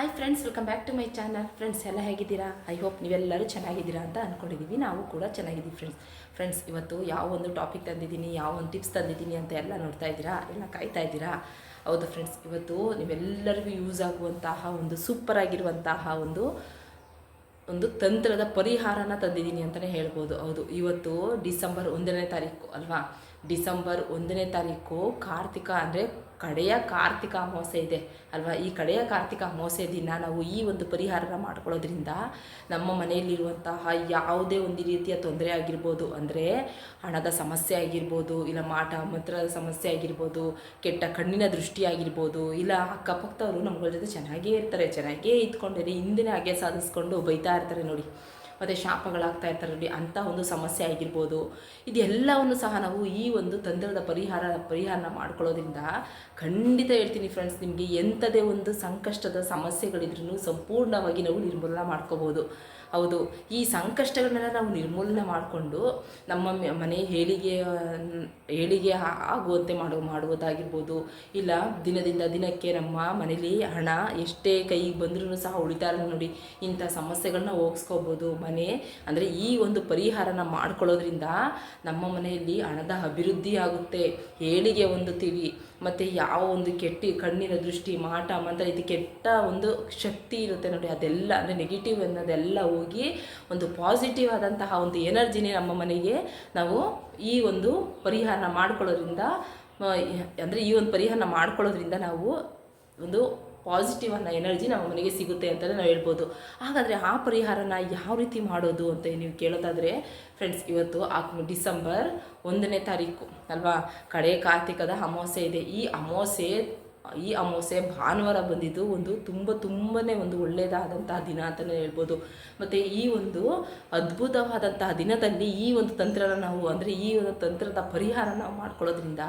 Hi friends welcome back to my channel friends ಎಲ್ಲ ಹೇಗಿದ್ದೀರಾ? I hope ನೀವೆಲ್ಲರೂ ಚೆನ್ನಾಗಿದ್ದೀರಾ ಅಂತ ಅಂದ್ಕೊಂಡಿದ್ದೀವಿ ನಾವು ಕೂಡ ಚೆನ್ನಾಗಿದ್ದೀವಿ ಫ್ರೆಂಡ್ಸ್ ಫ್ರೆಂಡ್ಸ್ ಇವತ್ತು ಯಾವ ಒಂದು ಟಾಪಿಕ್ ತಂದಿದ್ದೀನಿ, ಯಾವ ಒಂದು ಟಿಪ್ಸ್ ತಂದಿದ್ದೀನಿ ಅಂತ ಎಲ್ಲ ನೋಡ್ತಾ ಇದ್ದೀರಾ? ಎಲ್ಲ ಕಾಯ್ತಾ ಇದ್ದೀರಾ? ಹೌದು ಫ್ರೆಂಡ್ಸ್ ಇವತ್ತು ನೀವೆಲ್ಲರಿಗೂ ಯೂಸ್ ಆಗುವಂತಹ ಒಂದು ಸೂಪರ್ ಆಗಿರುವಂತಹ ಒಂದು ಒಂದು ತಂತ್ರದ ಪರಿಹಾರನ ತಂದಿದ್ದೀನಿ ಅಂತಲೇ ಹೇಳ್ಬೋದು. ಹೌದು, ಇವತ್ತು ಡಿಸೆಂಬರ್ ಒಂದನೇ ತಾರೀಕು ಅಲ್ವಾ? ಡಿಸೆಂಬರ್ ಒಂದನೇ ತಾರೀಕು ಕಾರ್ತಿಕ ಅಂದರೆ ಕಡೆಯ ಕಾರ್ತಿಕ ಅಮಾವಾಸ್ಯೆ ಇದೆ ಅಲ್ವಾ? ಈ ಕಡೆಯ ಕಾರ್ತಿಕ ಅಮಾವಾಸ್ಯೆ ದಿನ ನಾವು ಈ ಒಂದು ಪರಿಹಾರನ ಮಾಡ್ಕೊಳ್ಳೋದ್ರಿಂದ ನಮ್ಮ ಮನೆಯಲ್ಲಿರುವಂತಹ ಯಾವುದೇ ಒಂದು ರೀತಿಯ ತೊಂದರೆ ಆಗಿರ್ಬೋದು, ಅಂದರೆ ಹಣದ ಸಮಸ್ಯೆ ಆಗಿರ್ಬೋದು, ಇಲ್ಲ ಮಾಟ ಮಂತ್ರದ ಸಮಸ್ಯೆ ಆಗಿರ್ಬೋದು, ಕೆಟ್ಟ ಕಣ್ಣಿನ ದೃಷ್ಟಿ ಆಗಿರ್ಬೋದು, ಇಲ್ಲ ಅಕ್ಕಪಕ್ಕದವರು ನಮ್ಗಳ ಜೊತೆ ಚೆನ್ನಾಗೇ ಇರ್ತಾರೆ, ಚೆನ್ನಾಗೇ ಇದ್ಕೊಂಡಿರಿ ಹಿಂದಿನ ಹಾಗೆ ಸಾಧಿಸ್ಕೊಂಡು ಬೈತಾ ಇರ್ತಾರೆ ನೋಡಿ. ಮತ್ತು ಶಾಪಗಳಾಗ್ತಾ ಇರ್ತಾರೆ ನೋಡಿ ಅಂಥ ಒಂದು ಸಮಸ್ಯೆ ಆಗಿರ್ಬೋದು. ಇದೆಲ್ಲವನ್ನು ಸಹ ನಾವು ಈ ಒಂದು ತಂತ್ರದ ಪರಿಹಾರ, ಪರಿಹಾರನ ಮಾಡ್ಕೊಳ್ಳೋದ್ರಿಂದ ಖಂಡಿತ ಹೇಳ್ತೀನಿ ಫ್ರೆಂಡ್ಸ್ ನಿಮಗೆ ಎಂಥದೇ ಒಂದು ಸಂಕಷ್ಟದ ಸಮಸ್ಯೆಗಳಿದ್ರೂ ಸಂಪೂರ್ಣವಾಗಿ ನಾವು ನಿರ್ಮೂಲನೆ ಮಾಡ್ಕೋಬೋದು. ಹೌದು. ಈ ಸಂಕಷ್ಟಗಳನ್ನೆಲ್ಲ ನಾವು ನಿರ್ಮೂಲನೆ ಮಾಡಿಕೊಂಡು ನಮ್ಮ ಮನೆ ಹೇಳಿಗೆ ಏಳಿಗೆ ಆಗುವಂತೆ ಮಾಡೋ, ಮಾಡುವುದಾಗಿರ್ಬೋದು. ಇಲ್ಲ, ದಿನದಿಂದ ದಿನಕ್ಕೆ ನಮ್ಮ ಮನೇಲಿ ಹಣ ಎಷ್ಟೇ ಕೈಗೆ ಬಂದ್ರೂ ಸಹ ಉಳಿತಾರ ನೋಡಿ. ಇಂಥ ಸಮಸ್ಯೆಗಳನ್ನ ಹೋಗಿಸ್ಕೋಬೋದು. ಮನೆ ಅಂದರೆ ಈ ಒಂದು ಪರಿಹಾರನ ಮಾಡ್ಕೊಳ್ಳೋದ್ರಿಂದ ನಮ್ಮ ಮನೆಯಲ್ಲಿ ಹಣದ ಅಭಿವೃದ್ಧಿ ಆಗುತ್ತೆ. ಏಳಿಗೆ ಹೊಂದುತ್ತೀವಿ ಮತ್ತು ಯಾವ ಒಂದು ಕೆಟ್ಟ ಕಣ್ಣಿನ ದೃಷ್ಟಿ, ಮಾಟ, ಮಂತ್ರ, ಇದು ಕೆಟ್ಟ ಒಂದು ಶಕ್ತಿ ಇರುತ್ತೆ ನೋಡಿ. ಅದೆಲ್ಲ ಅಂದರೆ ನೆಗೆಟಿವ್ ಅನ್ನೋದೆಲ್ಲ ಹೋಗಿ ಒಂದು ಪಾಸಿಟಿವ್ ಆದಂತಹ ಒಂದು ಎನರ್ಜಿನೇ ನಮ್ಮ ಮನೆಗೆ ನಾವು ಈ ಒಂದು ಪರಿಹಾರ ಮಾಡ್ಕೊಳ್ಳೋದ್ರಿಂದ ಅಂದರೆ ಈ ಒಂದು ಪರಿಹಾರ ಮಾಡ್ಕೊಳ್ಳೋದ್ರಿಂದ ನಾವು ಒಂದು ಪಾಸಿಟಿವ್ ಅನ್ನೋ ಎನರ್ಜಿ ನಮ್ಮ ಮನೆಗೆ ಸಿಗುತ್ತೆ ಅಂತಲೇ ನಾವು ಹೇಳ್ಬೋದು. ಹಾಗಾದರೆ ಆ ಪರಿಹಾರನ ಯಾವ ರೀತಿ ಮಾಡೋದು ಅಂತ ನೀವು ಕೇಳೋದಾದರೆ ಫ್ರೆಂಡ್ಸ್ ಇವತ್ತು ಆ ಡಿಸೆಂಬರ್ ಒಂದನೇ ತಾರೀಕು, ಅಲ್ವಾ? ಕಡೆ ಕಾರ್ತಿಕದ ಅಮಾವಾಸ್ಯೆ ಇದೆ. ಈ ಅಮಾವಾಸ್ಯೆ ಈ ಅಮಾವಾಸ್ಯೆ ಭಾನುವಾರ ಬಂದಿದ್ದು ಒಂದು ತುಂಬ ತುಂಬಾ ಒಂದು ಒಳ್ಳೆಯದಾದಂತಹ ದಿನ ಅಂತಲೇ ಹೇಳ್ಬೋದು. ಮತ್ತು ಈ ಒಂದು ಅದ್ಭುತವಾದಂತಹ ದಿನದಲ್ಲಿ ಈ ಒಂದು ತಂತ್ರನ ನಾವು, ಅಂದರೆ ಈ ಒಂದು ತಂತ್ರದ ಪರಿಹಾರ ನಾವು ಮಾಡ್ಕೊಳ್ಳೋದ್ರಿಂದ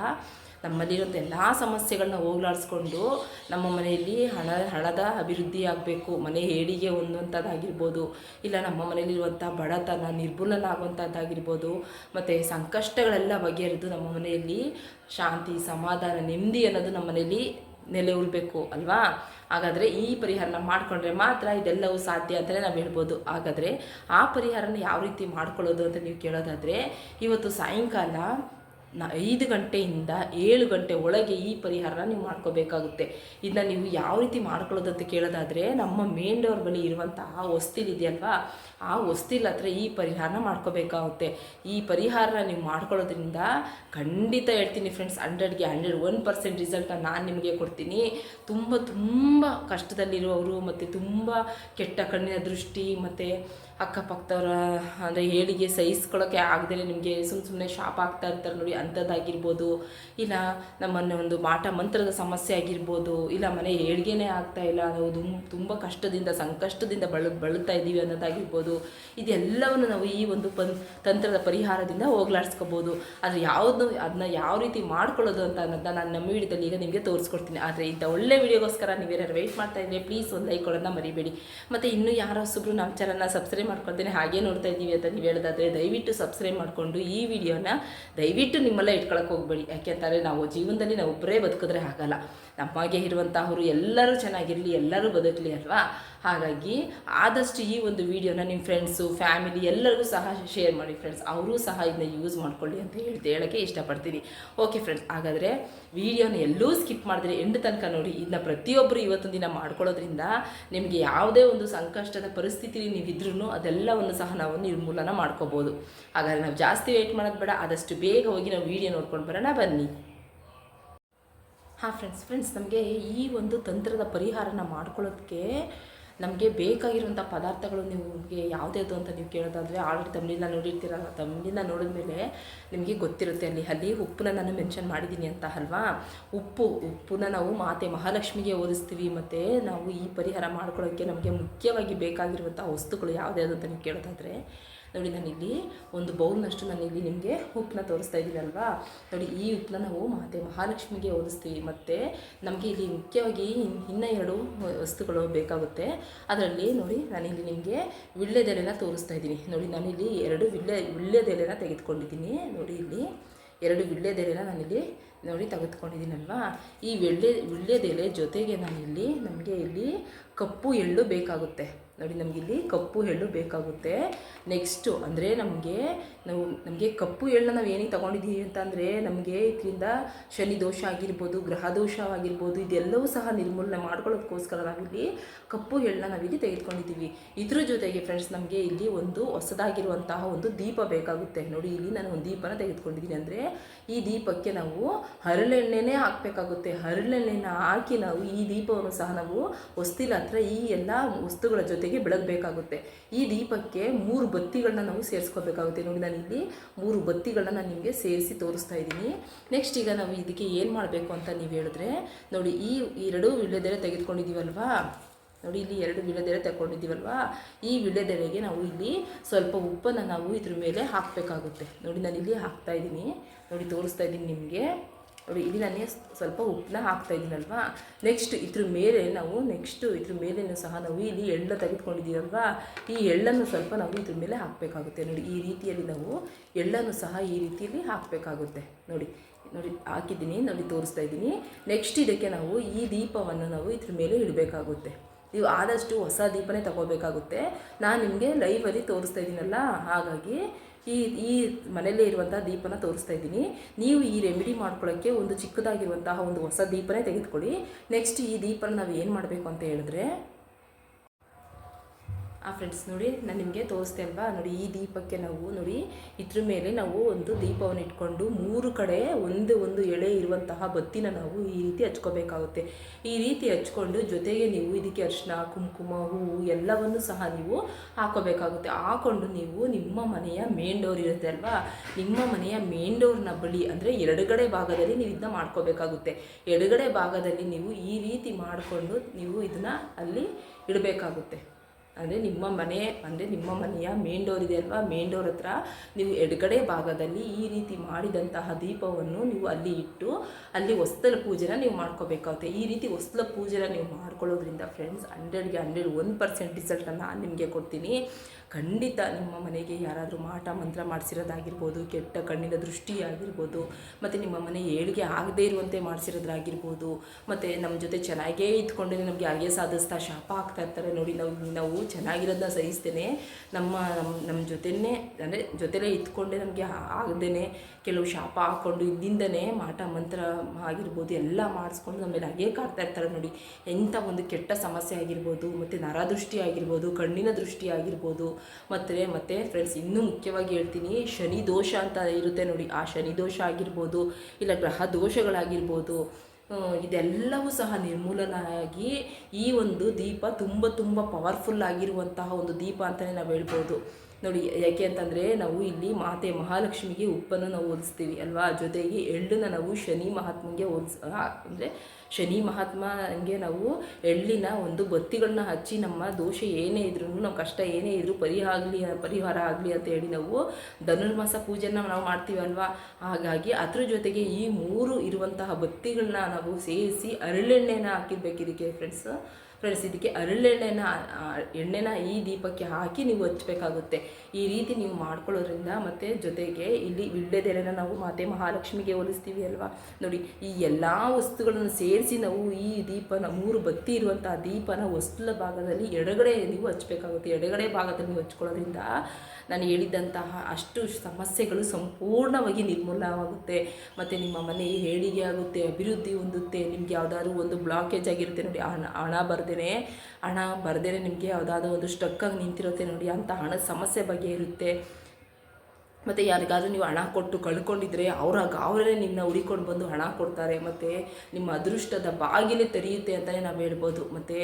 ನಮ್ಮಲ್ಲಿರುವಂಥ ಎಲ್ಲ ಸಮಸ್ಯೆಗಳನ್ನ ಹೋಗ್ಲಾಡಿಸ್ಕೊಂಡು ನಮ್ಮ ಮನೆಯಲ್ಲಿ ಹಣ, ಹಣದ ಅಭಿವೃದ್ಧಿ ಆಗಬೇಕು, ಮನೆ ಏಳಿಗೆ ಹೊಂದುವಂಥದ್ದಾಗಿರ್ಬೋದು ಇಲ್ಲ ನಮ್ಮ ಮನೆಯಲ್ಲಿರುವಂಥ ಬಡತನ ನಿರ್ಮೂಲನ ಆಗುವಂಥದ್ದಾಗಿರ್ಬೋದು ಮತ್ತು ಸಂಕಷ್ಟಗಳೆಲ್ಲ ಬಗೆಹರಿದು ನಮ್ಮ ಮನೆಯಲ್ಲಿ ಶಾಂತಿ, ಸಮಾಧಾನ, ನೆಮ್ಮದಿ ಅನ್ನೋದು ನಮ್ಮ ಮನೆಯಲ್ಲಿ ನೆಲೆ ಉಳ್ಬೇಕು ಅಲ್ವಾ? ಹಾಗಾದರೆ ಈ ಪರಿಹಾರನ ಮಾಡಿಕೊಂಡ್ರೆ ಮಾತ್ರ ಇದೆಲ್ಲವೂ ಸಾಧ್ಯ ಅಂತಲೇ ನಾವು ಹೇಳ್ಬೋದು. ಹಾಗಾದರೆ ಆ ಪರಿಹಾರನ ಯಾವ ರೀತಿ ಮಾಡ್ಕೊಳ್ಳೋದು ಅಂತ ನೀವು ಕೇಳೋದಾದರೆ, ಇವತ್ತು ಸಾಯಂಕಾಲ ನ ಐದು ಗಂಟೆಯಿಂದ ಏಳು ಗಂಟೆ ಒಳಗೆ ಈ ಪರಿಹಾರನ ನೀವು ಮಾಡ್ಕೋಬೇಕಾಗುತ್ತೆ. ಇದನ್ನ ನೀವು ಯಾವ ರೀತಿ ಮಾಡ್ಕೊಳ್ಳೋದು ಅಂತ ಕೇಳೋದಾದರೆ ನಮ್ಮ ಮೇನ್ ಡೋರ್ ಬಳಿ ಇರುವಂತಹ ಹೊಸ್ತಿಲಿದೆಯಲ್ವಾ ಆ ವಸ್ತಿಲ್ ಹತ್ರ ಈ ಪರಿಹಾರನ ಮಾಡ್ಕೋಬೇಕಾಗುತ್ತೆ. ಈ ಪರಿಹಾರನ ನೀವು ಮಾಡ್ಕೊಳ್ಳೋದ್ರಿಂದ ಖಂಡಿತ ಹೇಳ್ತೀನಿ ಫ್ರೆಂಡ್ಸ್ ಹಂಡ್ರೆಡ್ಗೆ ಹಂಡ್ರೆಡ್ ಒನ್ ಪರ್ಸೆಂಟ್ ರಿಸಲ್ಟನ್ನ ನಾನು ನಿಮಗೆ ಕೊಡ್ತೀನಿ. ತುಂಬ ತುಂಬ ಕಷ್ಟದಲ್ಲಿರುವವರು ಮತ್ತು ತುಂಬ ಕೆಟ್ಟ ಕಣ್ಣಿನ ದೃಷ್ಟಿ ಮತ್ತು ಅಕ್ಕಪಕ್ಕದವರ, ಅಂದರೆ ಹೇಳಿಗೆ ಸಹಿಸ್ಕೊಳ್ಳೋಕ್ಕೆ ಆಗದೇ ನಿಮಗೆ ಸುಮ್ಮನೆ ಸುಮ್ಮನೆ ಶಾಪ್ ಆಗ್ತಾ ಇರ್ತಾರೆ ನೋಡಿ ಅಂಥದ್ದಾಗಿರ್ಬೋದು. ಇಲ್ಲ ನಮ್ಮನ್ನು ಒಂದು ಮಾಟ ಮಂತ್ರದ ಸಮಸ್ಯೆ ಆಗಿರ್ಬೋದು. ಇಲ್ಲ ಮನೆ ಏಳಿಗೆನೇ ಆಗ್ತಾ ಇಲ್ಲ ನಾವು ತುಂಬ ತುಂಬ ಕಷ್ಟದಿಂದ, ಸಂಕಷ್ಟದಿಂದ ಬಳ, ಬಳಲ್ತಾ ಇದ್ದೀವಿ ಅನ್ನೋದಾಗಿರ್ಬೋದು. ಇದೆಲ್ಲವನ್ನು ನಾವು ಈ ಒಂದು ಪನ್, ತಂತ್ರದ ಪರಿಹಾರದಿಂದ ಹೋಗ್ಲಾಡ್ಸ್ಕೋಬೋದು. ಆದರೆ ಯಾವುದು ಅದನ್ನ ಯಾವ ರೀತಿ ಮಾಡ್ಕೊಳ್ಳೋದು ಅಂತ ಅನ್ನೋದನ್ನ ನಾನು ನಮ್ಮ ವಿಡಿಯೋದಲ್ಲಿ ಈಗ ನಿಮಗೆ ತೋರಿಸ್ಕೊಡ್ತೀನಿ. ಆದರೆ ಇಂಥ ಒಳ್ಳೆ ವೀಡಿಯೋಗೋಸ್ಕರ ನೀವು ಯಾರು ವೆಯ್ಟ್ ಮಾಡ್ತಾ ಇದ್ರೆ ಪ್ಲೀಸ್ ಒಂದು ಲೈಕ್ ಕೊಡೋದನ್ನ ಮರಿಬೇಡಿ. ಮತ್ತು ಇನ್ನೂ ಯಾರೋ ಸುಬ್ರು ನಮ್ಮ ಚಾನಲ್ನ ಸಬ್ಸ್ಕ್ರೈಬ್ ಮಾಡ್ಕೊಳ್ತೇನೆ ಹಾಗೆ ನೋಡ್ತಾ ಇದ್ದೀವಿ ಅಂತ ನೀವು ಹೇಳೋದಾದರೆ ದಯವಿಟ್ಟು ಸಬ್ಸ್ಕ್ರೈಬ್ ಮಾಡಿಕೊಂಡು ಈ ವಿಡಿಯೋನ ದಯವಿಟ್ಟು ನಿಮ್ಮಲ್ಲೇ ಇಟ್ಕೊಳಕ್ಕೆ ಹೋಗ್ಬೇಡಿ. ಯಾಕೆಂತಾರೆ ನಾವು ಜೀವನದಲ್ಲಿ ನಾವು ಒಬ್ಬರೇ ಬದುಕಿದ್ರೆ ಆಗಲ್ಲ ನಮ್ಮಾಗೆ ಇರುವಂತಹವರು ಎಲ್ಲರೂ ಚೆನ್ನಾಗಿರಲಿ, ಎಲ್ಲರೂ ಬದುಕಲಿ ಅಲ್ವಾ? ಹಾಗಾಗಿ ಆದಷ್ಟು ಈ ಒಂದು ವಿಡಿಯೋನ ಫ್ರೆಂಡ್ಸು ಫ್ಯಾಮಿಲಿ ಎಲ್ಲರಿಗೂ ಸಹ ಶೇರ್ ಮಾಡಿ ಫ್ರೆಂಡ್ಸ್ ಅವರೂ ಸಹ ಇದನ್ನ ಯೂಸ್ ಮಾಡ್ಕೊಳ್ಳಿ ಅಂತ ಹೇಳ್ತಿ, ಹೇಳೋಕ್ಕೆ ಇಷ್ಟಪಡ್ತೀನಿ. ಓಕೆ ಫ್ರೆಂಡ್ಸ್ ಹಾಗಾದರೆ ವಿಡಿಯೋನ ಎಲ್ಲೂ ಸ್ಕಿಪ್ ಮಾಡಿದ್ರೆ. ಎಂಡ್ ತನಕ ನೋಡಿ ಇದನ್ನ ಪ್ರತಿಯೊಬ್ಬರು ಇವತ್ತೊಂದು ದಿನ ಮಾಡ್ಕೊಳ್ಳೋದ್ರಿಂದ ನಿಮಗೆ ಯಾವುದೇ ಒಂದು ಸಂಕಷ್ಟದ ಪರಿಸ್ಥಿತಿ ನೀವಿದ್ರೂ ಅದೆಲ್ಲವನ್ನು ಸಹ ನಾವು ನಿರ್ಮೂಲನ ಮಾಡ್ಕೋಬೋದು. ಹಾಗಾದರೆ ನಾವು ಜಾಸ್ತಿ ವೆಯ್ಟ್ ಮಾಡೋದು ಬೇಡ, ಆದಷ್ಟು ಬೇಗ ಹೋಗಿ ನಾವು ವಿಡಿಯೋ ನೋಡ್ಕೊಂಡು ಬರೋಣ. ಬನ್ನಿ. ಹಾಂ ಫ್ರೆಂಡ್ಸ್ ಫ್ರೆಂಡ್ಸ್ ನಮಗೆ ಈ ಒಂದು ತಂತ್ರದ ಪರಿಹಾರನ ಮಾಡ್ಕೊಳ್ಳೋದಕ್ಕೆ ನಮಗೆ ಬೇಕಾಗಿರುವಂಥ ಪದಾರ್ಥಗಳು ನಿಮಗೆ ಯಾವುದ್ಯಾವುದು ಅಂತ ನೀವು ಕೇಳೋದಾದರೆ ಆಲ್ರೆಡಿ ತಮಿಳಿನ ನೋಡಿರ್ತೀರಲ್ಲ ತಮಿಳಿನ ನೋಡಿದ ಮೇಲೆ ನಿಮಗೆ ಗೊತ್ತಿರುತ್ತೆ ಅಲ್ಲಿ ಅಲ್ಲಿ ಉಪ್ಪನ್ನ ನಾನು ಮೆನ್ಷನ್ ಮಾಡಿದ್ದೀನಿ ಅಂತ ಅಲ್ವಾ? ಉಪ್ಪು, ಉಪ್ಪನ್ನ ನಾವು ಮಾತೆ ಮಹಾಲಕ್ಷ್ಮಿಗೆ ಓದಿಸ್ತೀವಿ, ಮತ್ತು ನಾವು ಈ ಪರಿಹಾರ ಮಾಡ್ಕೊಳ್ಳೋಕ್ಕೆ ನಮಗೆ ಮುಖ್ಯವಾಗಿ ಬೇಕಾಗಿರುವಂಥ ವಸ್ತುಗಳು ಯಾವುದ್ಯಾವುದು ಅಂತ ನೀವು ಕೇಳೋದಾದರೆ ನೋಡಿ, ನಾನಿಲ್ಲಿ ಒಂದು ಬೌಲ್ನಷ್ಟು ನಾನಿಲ್ಲಿ ನಿಮಗೆ ಉಪ್ಪನ್ನ ತೋರಿಸ್ತಾ ಇದ್ದೀವಿ ಅಲ್ವಾ? ನೋಡಿ, ಈ ಉಪ್ಪನ್ನ ನಾವು ಮಾತೆ ಮಹಾಲಕ್ಷ್ಮಿಗೆ ಓದಿಸ್ತೀವಿ ಮತ್ತು ನಮಗೆ ಇಲ್ಲಿ ಮುಖ್ಯವಾಗಿ ಇನ್- ಇನ್ನ ಎರಡು ವಸ್ತುಗಳು ಬೇಕಾಗುತ್ತೆ. ಅದರಲ್ಲಿ ನೋಡಿ, ನಾನಿಲ್ಲಿ ನಿಮಗೆ ವಿಳ್ಳೆದೆಲೆನ ತೋರಿಸ್ತಾ ಇದ್ದೀನಿ. ನೋಡಿ, ನಾನಿಲ್ಲಿ ಎರಡು ವಿಳ್ಳೆ ವಿಳ್ಳೆದೆಲೆನ ತೆಗೆದುಕೊಂಡಿದ್ದೀನಿ. ನೋಡಿ, ಇಲ್ಲಿ ಎರಡು ವಿಳ್ಳೆದೆಲೆನ ನಾನಿಲ್ಲಿ ನೋಡಿ ತೆಗೆದುಕೊಂಡಿದ್ದೀನಲ್ವಾ? ಈ ಎಳ್ಳೆ ಉಳ್ಳೆದೆಲೆ ಜೊತೆಗೆ ನಾನಿಲ್ಲಿ ನಮಗೆ ಇಲ್ಲಿ ಕಪ್ಪು ಎಳ್ಳು ಬೇಕಾಗುತ್ತೆ. ನೋಡಿ ನಮಗಿಲ್ಲಿ ಕಪ್ಪು ಎಳ್ಳು ಬೇಕಾಗುತ್ತೆ. ನೆಕ್ಸ್ಟು ಅಂದರೆ ನಮಗೆ, ನಾವು ನಮಗೆ ಕಪ್ಪು ಎಳ್ಳನ್ನ ನಾವು ಏನಿಗೆ ತೊಗೊಂಡಿದ್ದೀವಿ ಅಂತಂದರೆ ನಮಗೆ ಇದರಿಂದ ಶನಿ ದೋಷ ಆಗಿರ್ಬೋದು, ಗ್ರಹ ದೋಷವಾಗಿರ್ಬೋದು ಇದೆಲ್ಲವೂ ಸಹ ನಿರ್ಮೂಲನೆ ಮಾಡ್ಕೊಳ್ಳೋದಕ್ಕೋಸ್ಕರ ನಾವಿಲ್ಲಿ ಕಪ್ಪು ಎಳ್ಳನ್ನ ನಾವಿಲ್ಲಿ ತೆಗೆದುಕೊಂಡಿದ್ದೀವಿ. ಇದ್ರ ಜೊತೆಗೆ ಫ್ರೆಂಡ್ಸ್ ನಮಗೆ ಇಲ್ಲಿ ಒಂದು ಹೊಸದಾಗಿರುವಂತಹ ಒಂದು ದೀಪ ಬೇಕಾಗುತ್ತೆ. ನೋಡಿ, ಇಲ್ಲಿ ನಾನು ಒಂದು ದೀಪನ ತೆಗೆದುಕೊಂಡಿದ್ದೀನಿ ಅಂದರೆ ಈ ದೀಪಕ್ಕೆ ನಾವು ಹರಳೆಣ್ಣೆನೇ ಹಾಕಬೇಕಾಗುತ್ತೆ. ಹರಳೆಣ್ಣೆನ ಹಾಕಿ ನಾವು ಈ ದೀಪವನ್ನು ಸಹ ನಾವು ಹೊಸ್ತಿಲ ಹತ್ರ ಈ ಎಲ್ಲ ವಸ್ತುಗಳ ಜೊತೆಗೆ ಬೆಳಗಬೇಕಾಗುತ್ತೆ. ಈ ದೀಪಕ್ಕೆ ಮೂರು ಬತ್ತಿಗಳನ್ನ ನಾವು ಸೇರಿಸ್ಕೋಬೇಕಾಗುತ್ತೆ. ನೋಡಿ, ನಾನು ಇಲ್ಲಿ ಮೂರು ಬತ್ತಿಗಳನ್ನ ನಾನು ನಿಮಗೆ ಸೇರಿಸಿ ತೋರಿಸ್ತಾ ಇದ್ದೀನಿ. ನೆಕ್ಸ್ಟ್ ಈಗ ನಾವು ಇದಕ್ಕೆ ಏನು ಮಾಡಬೇಕು ಅಂತ ನೀವು ಹೇಳಿದ್ರೆ, ನೋಡಿ, ಈ ಎರಡು ವಿಳ್ಯದೆಲೆ ತೆಗೆದುಕೊಂಡಿದ್ದೀವಲ್ವಾ? ನೋಡಿ, ಇಲ್ಲಿ ಎರಡು ವಿಳ್ಯದೆಲೆ ತಗೊಂಡಿದ್ದೀವಲ್ವಾ ಈ ವಿಳ್ಯದೆಲೆಗೆ ನಾವು ಇಲ್ಲಿ ಸ್ವಲ್ಪ ಉಪ್ಪನ್ನು ನಾವು ಇದ್ರ ಮೇಲೆ ಹಾಕಬೇಕಾಗುತ್ತೆ. ನೋಡಿ, ನಾನು ಇಲ್ಲಿ ಹಾಕ್ತಾ ಇದ್ದೀನಿ. ನೋಡಿ, ತೋರಿಸ್ತಾ ಇದ್ದೀನಿ ನಿಮಗೆ. ನೋಡಿ ಇಲ್ಲಿ ನಾನು ಸ್ವಲ್ಪ ಉಪ್ಪನ್ನ ಹಾಕ್ತಾ ಇದ್ದೀನಲ್ವಾ? ನೆಕ್ಸ್ಟ್ ಇದ್ರ ಮೇಲೆ ನಾವು ನೆಕ್ಸ್ಟ್ ಇದ್ರ ಮೇಲೇನು ಸಹ ನಾವು ಇಲ್ಲಿ ಎಳ್ಳು ತೆಗೆದುಕೊಂಡಿದ್ದೀವಲ್ವಾ? ಈ ಎಳ್ಳನ್ನು ಸ್ವಲ್ಪ ನಾವು ಇದ್ರ ಮೇಲೆ ಹಾಕಬೇಕಾಗುತ್ತೆ. ನೋಡಿ, ಈ ರೀತಿಯಲ್ಲಿ ನಾವು ಎಳ್ಳನ್ನು ಸಹ ಈ ರೀತಿಯಲ್ಲಿ ಹಾಕಬೇಕಾಗುತ್ತೆ. ನೋಡಿ ನೋಡಿ, ಹಾಕಿದ್ದೀನಿ, ನೋಡಿ, ತೋರಿಸ್ತಾ ಇದ್ದೀನಿ. ನೆಕ್ಸ್ಟ್ ಇದಕ್ಕೆ ನಾವು ಈ ದೀಪವನ್ನು ನಾವು ಇದ್ರ ಮೇಲೆ ಇಡಬೇಕಾಗುತ್ತೆ. ನೀವು ಆದಷ್ಟು ಹೊಸ ದೀಪನೇ ತಗೋಬೇಕಾಗುತ್ತೆ. ನಾನು ನಿಮಗೆ ಲೈವಲ್ಲಿ ತೋರಿಸ್ತಾ ಇದ್ದೀನಲ್ಲ, ಹಾಗಾಗಿ ಈ ಈ ಮನೆಯಲ್ಲೇ ಇರುವಂತಹ ದೀಪನ ತೋರಿಸ್ತಾ ಇದ್ದೀನಿ. ನೀವು ಈ ರೆಮಿಡಿ ಮಾಡ್ಕೊಳ್ಳೋಕ್ಕೆ ಒಂದು ಚಿಕ್ಕದಾಗಿರುವಂತಹ ಒಂದು ಹೊಸ ದೀಪನೇ ತೆಗೆದುಕೊಳ್ಳಿ. ನೆಕ್ಸ್ಟ್ ಈ ದೀಪನ ನಾವು ಏನು ಮಾಡಬೇಕು ಅಂತ ಹೇಳಿದ್ರೆ ಆ ಫ್ರೆಂಡ್ಸ್ ನೋಡಿ, ನಾನು ನಿಮಗೆ ತೋರಿಸ್ತೆ ಅಲ್ವಾ? ನೋಡಿ, ಈ ದೀಪಕ್ಕೆ ನಾವು ನೋಡಿ, ಇದ್ರ ಮೇಲೆ ನಾವು ಒಂದು ದೀಪವನ್ನು ಇಟ್ಕೊಂಡು ಮೂರು ಕಡೆ ಒಂದು ಒಂದು ಎಳೆ ಇರುವಂತಹ ಬತ್ತಿನ ನಾವು ಈ ರೀತಿ ಹಚ್ಕೋಬೇಕಾಗುತ್ತೆ. ಈ ರೀತಿ ಹಚ್ಕೊಂಡು ಜೊತೆಗೆ ನೀವು ಇದಕ್ಕೆ ಅರಿಶಿನ ಕುಂಕುಮ, ಹೂವು ಎಲ್ಲವನ್ನು ಸಹ ನೀವು ಹಾಕೋಬೇಕಾಗುತ್ತೆ. ಹಾಕೊಂಡು ನೀವು ನಿಮ್ಮ ಮನೆಯ ಮೇನ್ ಡೋರ್ ಇರುತ್ತೆ ಅಲ್ವಾ? ನಿಮ್ಮ ಮನೆಯ ಮೇನ್ ಡೋರ್ನ ಬಳಿ ಅಂದರೆ ಎಡಗಡೆ ಭಾಗದಲ್ಲಿ ನೀವು ಇದನ್ನ ಮಾಡ್ಕೋಬೇಕಾಗುತ್ತೆ. ಎಡಗಡೆ ಭಾಗದಲ್ಲಿ ನೀವು ಈ ರೀತಿ ಮಾಡಿಕೊಂಡು ನೀವು ಇದನ್ನು ಅಲ್ಲಿ ಇಡಬೇಕಾಗುತ್ತೆ. ಅಂದರೆ ನಿಮ್ಮ ಮನೆ, ಅಂದರೆ ನಿಮ್ಮ ಮನೆಯ ಮೇನ್ ಡೋರ್ ಇದೆ ಅಲ್ವಾ? ಮೇನ್ ಡೋರ್ ಹತ್ರ ನೀವು ಎಡಗಡೆ ಭಾಗದಲ್ಲಿ ಈ ರೀತಿ ಮಾಡಿದಂತಹ ದೀಪವನ್ನು ನೀವು ಅಲ್ಲಿ ಇಟ್ಟು ಅಲ್ಲಿ ಹೊಸ್ತಲ ಪೂಜೆನ ನೀವು ಮಾಡ್ಕೋಬೇಕಾಗುತ್ತೆ. ಈ ರೀತಿ ಹೊಸ್ತಲ ಪೂಜೆನ ನೀವು ಮಾಡ್ಕೊಳ್ಳೋದ್ರಿಂದ ಫ್ರೆಂಡ್ಸ್ ಹಂಡ್ರೆಡ್ಗೆ ಹಂಡ್ರೆಡ್ ಒನ್ ಪರ್ಸೆಂಟ್ ರಿಸಲ್ಟನ್ನು ನಾನು ನಿಮಗೆ ಕೊಡ್ತೀನಿ. ಖಂಡಿತ ನಿಮ್ಮ ಮನೆಗೆ ಯಾರಾದರೂ ಮಾಟ ಮಂತ್ರ ಮಾಡಿಸಿರೋದಾಗಿರ್ಬೋದು, ಕೆಟ್ಟ ಕಣ್ಣಿನ ದೃಷ್ಟಿ ಆಗಿರ್ಬೋದು ಮತ್ತು ನಿಮ್ಮ ಮನೆ ಏಳಿಗೆ ಆಗದೇ ಇರುವಂತೆ ಮಾಡಿಸಿರೋದಾಗಿರ್ಬೋದು ಮತ್ತು ನಮ್ಮ ಜೊತೆ ಚೆನ್ನಾಗೇ ಇದ್ಕೊಂಡು ನಮಗೆ ಹಾಗೆ ಸಾಧಿಸ್ತಾ ಶಾಪ ಆಗ್ತಾ ಇರ್ತಾರೆ ನೋಡಿ, ನಾವು ನಾವು ಚೆನ್ನಾಗಿರೋದನ್ನ ಸಹಿಸ್ತೇನೆ. ನಮ್ಮ ನಮ್ಮ ನಮ್ಮ ಜೊತೆನೇ, ಅಂದರೆ ಜೊತೆಲೇ ಇದ್ಕೊಂಡೆ ನಮಗೆ ಆಗದೇ ಕೆಲವು ಶಾಪ ಹಾಕ್ಕೊಂಡು ಇದ್ದಿಂದನೇ ಮಾಟ ಮಂತ್ರ ಆಗಿರ್ಬೋದು, ಎಲ್ಲ ಮಾಡಿಸ್ಕೊಂಡು ನಮ್ಮ ಮೇಲೆ ಹಾಗೇ ಕಾಡ್ತಾ ಇರ್ತಾರೆ ನೋಡಿ. ಎಂಥ ಒಂದು ಕೆಟ್ಟ ಸಮಸ್ಯೆ ಆಗಿರ್ಬೋದು, ಮತ್ತು ನರದೃಷ್ಟಿ ಆಗಿರ್ಬೋದು, ಕಣ್ಣಿನ ದೃಷ್ಟಿ ಆಗಿರ್ಬೋದು ಮತ್ತು ಮತ್ತೆ ಫ್ರೆಂಡ್ಸ್ ಇನ್ನೂ ಮುಖ್ಯವಾಗಿ ಹೇಳ್ತೀನಿ, ಶನಿ ದೋಷ ಅಂತ ಇರುತ್ತೆ ನೋಡಿ. ಆ ಶನಿ ದೋಷ ಆಗಿರ್ಬೋದು, ಇಲ್ಲ ಗ್ರಹ ದೋಷಗಳಾಗಿರ್ಬೋದು ಇದೆಲ್ಲವೂ ಸಹ ನಿರ್ಮೂಲನಾಗಿ ಈ ಒಂದು ದೀಪ ತುಂಬ ತುಂಬ ಪವರ್ಫುಲ್ ಆಗಿರುವಂತಹ ಒಂದು ದೀಪ ಅಂತಲೇ ನಾವು ಹೇಳ್ಬೋದು. ನೋಡಿ, ಯಾಕೆ ಅಂತಂದರೆ ನಾವು ಇಲ್ಲಿ ಮಾತೆ ಮಹಾಲಕ್ಷ್ಮಿಗೆ ಉಪ್ಪನ್ನು ನಾವು ಹೋಲಿಸ್ತೀವಿ ಅಲ್ವಾ? ಜೊತೆಗೆ ಎಳ್ಳನ್ನು ನಾವು ಶನಿ ಮಹಾತ್ಮಂಗೆ ಹೋಲಿಸ್ ಅಂದರೆ ಶನಿ, ಮಹಾತ್ಮ ಹಂಗೆ ನಾವು ಎಳ್ಳಿನ ಒಂದು ಬತ್ತಿಗಳನ್ನ ಹಚ್ಚಿ ನಮ್ಮ ದೋಷ ಏನೇ ಇದ್ರೂ ನಮ್ಮ ಕಷ್ಟ ಏನೇ ಇದ್ರೂ ಪರಿಹಾರ ಆಗಲಿ ಪರಿಹಾರ ಆಗಲಿ ಅಂತ ಹೇಳಿ ನಾವು ಧನುರ್ಮಾಸ ಪೂಜೆನ ನಾವು ಮಾಡ್ತೀವಿ ಅಲ್ವಾ ಹಾಗಾಗಿ ಅದ್ರ ಜೊತೆಗೆ ಈ ಮೂರು ಇರುವಂತಹ ಬತ್ತಿಗಳನ್ನ ನಾವು ಸೇರಿಸಿ ಅರಳೆಣ್ಣೆನ ಹಾಕಿರ್ಬೇಕು ಇದಕ್ಕೆ ಫ್ರೆಂಡ್ಸ್ ಫ್ರೆಂಡ್ಸ್ ಇದಕ್ಕೆ ಅರಳೆಣ್ಣೆನ ಎಣ್ಣೆನ ಈ ದೀಪಕ್ಕೆ ಹಾಕಿ ನೀವು ಹಚ್ಚಬೇಕಾಗುತ್ತೆ ಈ ರೀತಿ ನೀವು ಮಾಡ್ಕೊಳ್ಳೋದ್ರಿಂದ ಮತ್ತು ಜೊತೆಗೆ ಇಲ್ಲಿ ವಿಳ್ಳೆದೆಲೆನ ನಾವು ಮಾತೆ ಮಹಾಲಕ್ಷ್ಮಿಗೆ ಹೋಲಿಸ್ತೀವಿ ಅಲ್ವಾ? ನೋಡಿ, ಈ ಎಲ್ಲ ವಸ್ತುಗಳನ್ನು ಸೇರಿಸಿ ನಾವು ಈ ದೀಪನ ಮೂರು ಬತ್ತಿ ಇರುವಂಥ ದೀಪನ ಹೊಸ್ಲ ಭಾಗದಲ್ಲಿ ಎಡಗಡೆ ನೀವು ಹಚ್ಚಬೇಕಾಗುತ್ತೆ ಎಡಗಡೆ ಭಾಗದಲ್ಲಿ ನೀವು ಹಚ್ಕೊಳ್ಳೋದ್ರಿಂದ ನಾನು ಹೇಳಿದ್ದಂತಹ ಅಷ್ಟು ಸಮಸ್ಯೆಗಳು ಸಂಪೂರ್ಣವಾಗಿ ನಿರ್ಮೂಲವಾಗುತ್ತೆ. ಮತ್ತು ನಿಮ್ಮ ಮನೆ ಏಳಿಗೆ ಆಗುತ್ತೆ, ಅಭಿವೃದ್ಧಿ ಹೊಂದುತ್ತೆ, ನಿಮ್ಗೆ ಯಾವುದಾದ್ರು ಒಂದು ಬ್ಲಾಕೇಜ್ ಆಗಿರುತ್ತೆ ನೋಡಿ, ಹಣ ಹಣ ಬರ್ದೇನೆ ಹಣ ಬರ್ದೇನೆ ನಿಮಗೆ ಯಾವುದಾದ್ರು ಒಂದು ಸ್ಟಕ್ಕಾಗಿ ನಿಂತಿರುತ್ತೆ ನೋಡಿ, ಅಂತ ಹಣದ ಸಮಸ್ಯೆ ಬಗ್ಗೆ ಇರುತ್ತೆ. ಮತ್ತು ಯಾರಿಗಾದರೂ ನೀವು ಹಣ ಕೊಟ್ಟು ಕಳ್ಕೊಂಡಿದ್ರೆ ಅವ್ರಾಗ ಅವರೇ ನಿಮ್ಮನ್ನ ಹುಡಿಕೊಂಡು ಬಂದು ಹಣ ಕೊಡ್ತಾರೆ, ಮತ್ತು ನಿಮ್ಮ ಅದೃಷ್ಟದ ಬಾಗಿಲೇ ತೆರೆಯುತ್ತೆ ಅಂತಲೇ ನಾವು ಹೇಳ್ಬೋದು. ಮತ್ತು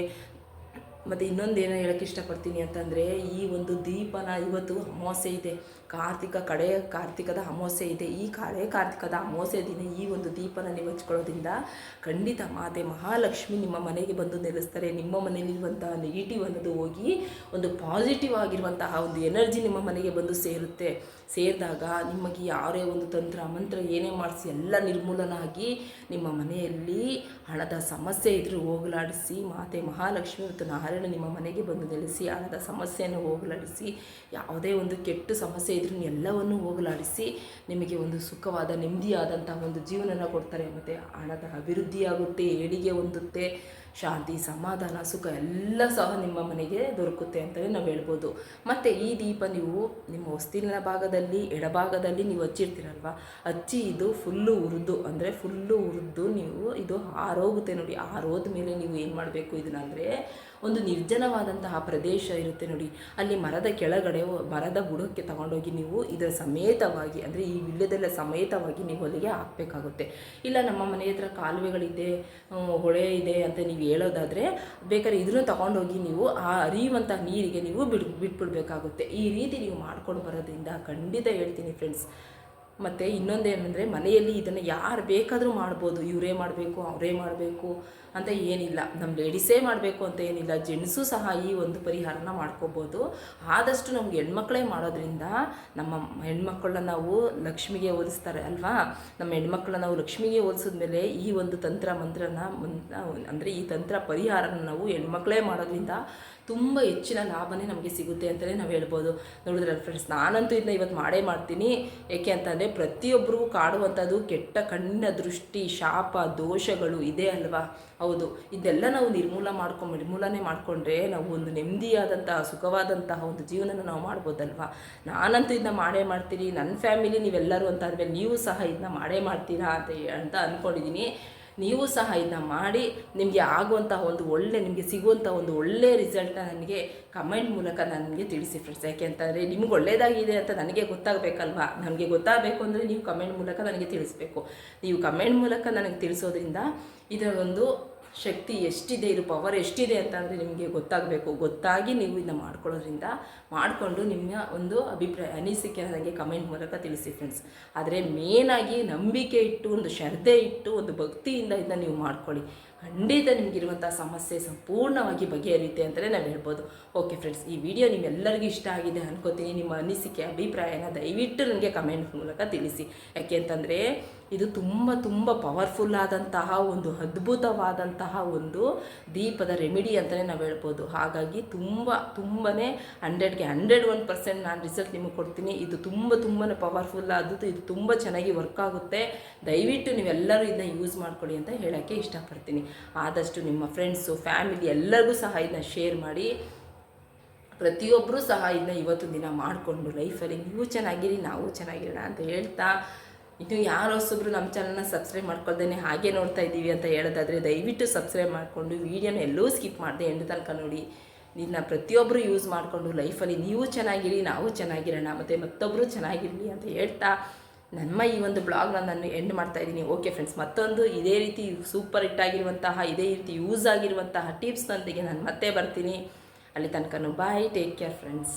ಮತ್ತು ಇನ್ನೊಂದು ಏನೋ ಹೇಳೋಕ್ಕೆ ಇಷ್ಟಪಡ್ತೀನಿ ಅಂತಂದರೆ ಈ ಒಂದು ದೀಪನ ಇವತ್ತು ಅಮಾವಾಸ್ಯೆ ಇದೆ. ಕಾರ್ತಿಕ ಕಡೆಯ ಕಾರ್ತಿಕದ ಅಮಾವಾಸ್ಯೆ ಇದೆ. ಈ ಕಡೆ ಕಾರ್ತಿಕದ ಅಮಾವಾಸ್ಯೆ ದಿನ ಈ ಒಂದು ದೀಪನ ನೀವು ಹಚ್ಕೊಳ್ಳೋದ್ರಿಂದ ಖಂಡಿತ ಮಾತೆ ಮಹಾಲಕ್ಷ್ಮಿ ನಿಮ್ಮ ಮನೆಗೆ ಬಂದು ನೆಲೆಸ್ತಾರೆ. ನಿಮ್ಮ ಮನೆಯಲ್ಲಿರುವಂತಹ ನೆಗೆಟಿವ್ ಅನ್ನೋದು ಹೋಗಿ ಒಂದು ಪಾಸಿಟಿವ್ ಆಗಿರುವಂತಹ ಒಂದು ಎನರ್ಜಿ ನಿಮ್ಮ ಮನೆಗೆ ಬಂದು ಸೇರುತ್ತೆ. ಸೇರಿದಾಗ ನಿಮಗೆ ಯಾರೇ ಒಂದು ತಂತ್ರ, ಮಂತ್ರ ಏನೇ ಮಾಡಿಸಿ ಎಲ್ಲ ನಿರ್ಮೂಲನ ಆಗಿ ನಿಮ್ಮ ಮನೆಯಲ್ಲಿ ಹಣದ ಸಮಸ್ಯೆ ಇದ್ರೂ ಹೋಗಲಾಡಿಸಿ ಮಾತೆ ಮಹಾಲಕ್ಷ್ಮಿ ಮತ್ತು ನಾರಾಯಣ ನಿಮ್ಮ ಮನೆಗೆ ಬಂದು ನೆಲೆಸಿ ಹಣದ ಸಮಸ್ಯೆಯನ್ನು ಹೋಗಲಾಡಿಸಿ ಯಾವುದೇ ಒಂದು ಕೆಟ್ಟ ಸಮಸ್ಯೆ ಇದ್ರೂ ಎಲ್ಲವನ್ನು ಹೋಗಲಾಡಿಸಿ ನಿಮಗೆ ಒಂದು ಸುಖವಾದ, ನೆಮ್ಮದಿಯಾದಂತಹ ಒಂದು ಜೀವನನ ಕೊಡ್ತಾರೆ ಮತ್ತು ಹಣದ ಅಭಿವೃದ್ಧಿಯಾಗುತ್ತೆ ಏಳಿಗೆ ಹೊಂದುತ್ತೆ, ಶಾಂತಿ, ಸಮಾಧಾನ, ಸುಖ ಎಲ್ಲ ಸಹ ನಿಮ್ಮ ಮನೆಗೆ ದೊರಕುತ್ತೆ ಅಂತಲೇ ನಾವು ಹೇಳ್ಬೋದು. ಮತ್ತು ಈ ದೀಪ ನೀವು ನಿಮ್ಮ ಹೊಸ್ತಿಲಿನ ಭಾಗದಲ್ಲಿ, ಎಡಭಾಗದಲ್ಲಿ ನೀವು ಹಚ್ಚಿರ್ತೀರಲ್ವ? ಹಚ್ಚಿ ಇದು ಫುಲ್ಲು ಉರಿದು, ಅಂದರೆ ಫುಲ್ಲು ಉರಿದು ನೀವು ಇದು ಆರೋಗುತ್ತೆ ನೋಡಿ. ಆರೋದ ಮೇಲೆ ನೀವು ಏನು ಮಾಡಬೇಕು ಇದನ್ನ ಅಂದರೆ ಒಂದು ನಿರ್ಜನವಾದಂತಹ ಪ್ರದೇಶ ಇರುತ್ತೆ ನೋಡಿ. ಅಲ್ಲಿ ಮರದ ಕೆಳಗಡೆ ಮರದ ಬುಡಕ್ಕೆ ತಗೊಂಡೋಗಿ ನೀವು ಇದರ ಸಮೇತವಾಗಿ, ಅಂದರೆ ಈ ವಿಳ್ಯದೆಲ್ಲ ಸಮೇತವಾಗಿ ನೀವು ಅಲ್ಲಿಗೆ ಹಾಕಬೇಕಾಗುತ್ತೆ. ಇಲ್ಲ ನಮ್ಮ ಮನೆ ಹತ್ರ ಕಾಲುವೆಗಳಿದೆ ಹೊಳೆ ಇದೆ ಅಂತ ನೀವು ಹೇಳೋದಾದರೆ, ಬೇಕಾದ್ರೆ ಇದನ್ನು ತಗೊಂಡೋಗಿ ನೀವು ಆ ಹರಿಯುವಂಥ ನೀರಿಗೆ ನೀವು ಬಿಡ್, ಬಿಟ್ಬಿಡ್ಬೇಕಾಗುತ್ತೆ. ಈ ರೀತಿ ನೀವು ಮಾಡ್ಕೊಂಡು ಬರೋದ್ರಿಂದ ಖಂಡಿತ ಹೇಳ್ತೀನಿ ಫ್ರೆಂಡ್ಸ್ ಮತ್ತು ಇನ್ನೊಂದೇನೆಂದರೆ ಮನೆಯಲ್ಲಿ ಇದನ್ನು ಯಾರು ಬೇಕಾದರೂ ಮಾಡ್ಬೋದು. ಇವರೇ ಮಾಡಬೇಕು, ಅವರೇ ಮಾಡಬೇಕು. ಅಂತ ಏನಿಲ್ಲ. ನಮ್ಮ ಲೇಡೀಸೇ ಮಾಡಬೇಕು ಅಂತ ಏನಿಲ್ಲ. ಜೆಂಟ್ಸು ಸಹ ಈ ಒಂದು ಪರಿಹಾರನ ಮಾಡ್ಕೋಬೋದು. ಆದಷ್ಟು ನಮ್ಗೆ ಹೆಣ್ಮಕ್ಳೇ ಮಾಡೋದ್ರಿಂದ ನಮ್ಮ ಹೆಣ್ಮಕ್ಳನ್ನ ನಾವು ಲಕ್ಷ್ಮಿಗೆ ಓದಿಸ್ತಾರೆ ಅಲ್ವಾ? ನಮ್ಮ ಹೆಣ್ಮಕ್ಳನ್ನ ನಾವು ಲಕ್ಷ್ಮಿಗೆ ಹೋಲಿಸಿದ್ಮೇಲೆ ಈ ಒಂದು ತಂತ್ರ ಮಂತ್ರನ ಅಂದರೆ ಈ ತಂತ್ರ ಪರಿಹಾರನ ನಾವು ಹೆಣ್ಮಕ್ಳೇ ಮಾಡೋದ್ರಿಂದ ತುಂಬ ಹೆಚ್ಚಿನ ಲಾಭನೇ ನಮಗೆ ಸಿಗುತ್ತೆ ಅಂತಲೇ ನಾವು ಹೇಳ್ಬೋದು. ನೋಡಿದ್ರೆ ಫ್ರೆಂಡ್ಸ್ ನಾನಂತೂ ಇದನ್ನ ಇವತ್ತು ಮಾಡೇ ಮಾಡ್ತೀನಿ. ಏಕೆ ಅಂತಂದರೆ ಪ್ರತಿಯೊಬ್ಬರಿಗೂ ಕಾಡುವಂಥದ್ದು ಕೆಟ್ಟ ಕಣ್ಣಿನ ದೃಷ್ಟಿ, ಶಾಪ, ದೋಷಗಳು ಇದೆ ಅಲ್ವಾ? ಹೌದು. ಇದೆಲ್ಲ ನಾವು ನಿರ್ಮೂಲ ಮಾಡ್ಕೊಂಡು, ನಿರ್ಮೂಲನೆ ಮಾಡಿಕೊಂಡ್ರೆ ನಾವು ಒಂದು ನೆಮ್ಮದಿಯಾದಂತಹ, ಸುಖವಾದಂತಹ ಒಂದು ಜೀವನನ ನಾವು ಮಾಡ್ಬೋದಲ್ವಾ? ನಾನಂತೂ ಇದನ್ನ ಮಾಡೇ ಮಾಡ್ತೀನಿ. ನನ್ನ ಫ್ಯಾಮಿಲಿ ನೀವೆಲ್ಲರೂ ಅಂತ ಆದಮೇಲೆ ನೀವು ಸಹ ಇದನ್ನ ಮಾಡೇ ಮಾಡ್ತೀರಾ ಅಂತ ಅಂತ ಅಂದ್ಕೊಂಡಿದ್ದೀನಿ ನೀವು ಸಹ ಇದನ್ನ ಮಾಡಿ ನಿಮಗೆ ಆಗುವಂತಹ ಒಂದು ಒಳ್ಳೆ, ನಿಮಗೆ ಸಿಗುವಂಥ ಒಂದು ಒಳ್ಳೆಯ ರಿಸಲ್ಟ್ನ ನನಗೆ ಕಮೆಂಟ್ ಮೂಲಕ ನನಗೆ ತಿಳಿಸಿ ಫ್ರೆಂಡ್ಸ್ ಯಾಕೆ ಅಂತಂದರೆ ನಿಮ್ಗೆ ಒಳ್ಳೆಯದಾಗಿದೆ ಅಂತ ನನಗೆ ಗೊತ್ತಾಗಬೇಕಲ್ವಾ? ನನಗೆ ಗೊತ್ತಾಗಬೇಕು ಅಂದರೆ ನೀವು ಕಮೆಂಟ್ ಮೂಲಕ ನನಗೆ ತಿಳಿಸ್ಬೇಕು. ನೀವು ಕಮೆಂಟ್ ಮೂಲಕ ನನಗೆ ತಿಳಿಸೋದ್ರಿಂದ ಇದರ ಒಂದು ಶಕ್ತಿ ಎಷ್ಟಿದೆ ಇರೋ ಪವರ್ ಎಷ್ಟಿದೆ ಅಂತ ಅಂದರೆ ನಿಮಗೆ ಗೊತ್ತಾಗಬೇಕು. ಗೊತ್ತಾಗಿ ನೀವು ಇದನ್ನ ಮಾಡ್ಕೊಳ್ಳೋದ್ರಿಂದ ಮಾಡಿಕೊಂಡು ನಿಮ್ಮ ಒಂದು ಅಭಿಪ್ರಾಯ, ಅನಿಸಿಕೆ ನನಗೆ ಕಮೆಂಟ್ ಮೂಲಕ ತಿಳಿಸಿ ಫ್ರೆಂಡ್ಸ್ ಆದರೆ ಮೇನಾಗಿ ನಂಬಿಕೆ ಇಟ್ಟು, ಒಂದು ಶ್ರದ್ಧೆ ಇಟ್ಟು, ಒಂದು ಭಕ್ತಿಯಿಂದ ಇದನ್ನ ನೀವು ಮಾಡ್ಕೊಳ್ಳಿ. ಖಂಡಿತ ನಿಮಗಿರುವಂಥ ಸಮಸ್ಯೆ ಸಂಪೂರ್ಣವಾಗಿ ಬಗೆಹರಿಯುತ್ತೆ ಅಂತಲೇ ನಾವು ಹೇಳ್ಬೋದು. ಓಕೆ ಫ್ರೆಂಡ್ಸ್ ಈ ವಿಡಿಯೋ ನಿಮ್ಮೆಲ್ಲರಿಗೂ ಇಷ್ಟ ಆಗಿದೆ ಅನ್ಕೋತೀನಿ. ನಿಮ್ಮ ಅನಿಸಿಕೆ, ಅಭಿಪ್ರಾಯನ ದಯವಿಟ್ಟು ನನಗೆ ಕಮೆಂಟ್ ಮೂಲಕ ತಿಳಿಸಿ. ಯಾಕೆ ಅಂತಂದರೆ, ಇದು ತುಂಬ ತುಂಬ ಪವರ್ಫುಲ್ ಆದಂತಹ ಒಂದು ಅದ್ಭುತವಾದಂತಹ ಒಂದು ದೀಪದ ರೆಮಿಡಿ ಅಂತಲೇ ನಾವು ಹೇಳ್ಬೋದು. ಹಾಗಾಗಿ ತುಂಬ ತುಂಬಾ ಹಂಡ್ರೆಡ್ಗೆ ಹಂಡ್ರೆಡ್ ಒನ್ ಪರ್ಸೆಂಟ್ ನಾನು ರಿಸಲ್ಟ್ ನಿಮಗೆ ಕೊಡ್ತೀನಿ. ಇದು ತುಂಬ ತುಂಬಾ ಪವರ್ಫುಲ್ ಆದದ್ದು. ಇದು ತುಂಬ ಚೆನ್ನಾಗಿ ವರ್ಕ್ ಆಗುತ್ತೆ. ದಯವಿಟ್ಟು ನೀವೆಲ್ಲರೂ ಇದನ್ನ ಯೂಸ್ ಮಾಡ್ಕೊಳ್ಳಿ ಅಂತ ಹೇಳೋಕ್ಕೆ ಇಷ್ಟಪಡ್ತೀನಿ. ಆದಷ್ಟು ನಿಮ್ಮ ಫ್ರೆಂಡ್ಸು ಫ್ಯಾಮಿಲಿ ಎಲ್ಲರಿಗೂ ಸಹ ಇದನ್ನ ಶೇರ್ ಮಾಡಿ. ಪ್ರತಿಯೊಬ್ಬರೂ ಸಹ ಇದನ್ನ ಇವತ್ತು ದಿನ ಮಾಡಿಕೊಂಡು ಲೈಫಲ್ಲಿ ನೀವು ಚೆನ್ನಾಗಿರಿ, ನಾವು ಚೆನ್ನಾಗಿರೋಣ ಅಂತ ಹೇಳ್ತಾ. ಇನ್ನು ಯಾರು ನಮ್ಮ ಚಾನಲ್ನ ಸಬ್ಸ್ಕ್ರೈಬ್ ಮಾಡ್ಕೊಳ್ದೇ ಹಾಗೆ ನೋಡ್ತಾ ಇದ್ದೀವಿ ಅಂತ ಹೇಳೋದಾದರೆ ದಯವಿಟ್ಟು ಸಬ್ಸ್ಕ್ರೈಬ್ ಮಾಡಿಕೊಂಡು ವೀಡಿಯೋನ ಎಲ್ಲೂ ಸ್ಕಿಪ್ ಮಾಡಿದೆ ಎಂಡು ತನಕ ನೋಡಿ. ಇದನ್ನ ಪ್ರತಿಯೊಬ್ಬರು ಯೂಸ್ ಮಾಡಿಕೊಂಡು ಲೈಫಲ್ಲಿ ನೀವು ಚೆನ್ನಾಗಿರಿ, ನಾವು ಚೆನ್ನಾಗಿರೋಣ, ಮತ್ತು ಮತ್ತೊಬ್ಬರು ಚೆನ್ನಾಗಿರಲಿ ಅಂತ ಹೇಳ್ತಾ. ನಮ್ಮ ಈ ಒಂದು ಬ್ಲಾಗ್ನ ನಾನು ಎಂಡ್ ಮಾಡ್ತಾ ಇದ್ದೀನಿ. ಓಕೆ ಫ್ರೆಂಡ್ಸ್ ಮತ್ತೊಂದು ಇದೇ ರೀತಿ ಸೂಪರ್ ಹಿಟ್ ಆಗಿರುವಂತಹ, ಇದೇ ರೀತಿ ಯೂಸ್ ಆಗಿರುವಂತಹ ಟಿಪ್ಸ್ನೊಂದಿಗೆ ನಾನು ಮತ್ತೆ ಬರ್ತೀನಿ. ಅಲ್ಲಿ ತನಕ ಬಾಯ್ ಟೇಕ್ ಕೇರ್ ಫ್ರೆಂಡ್ಸ್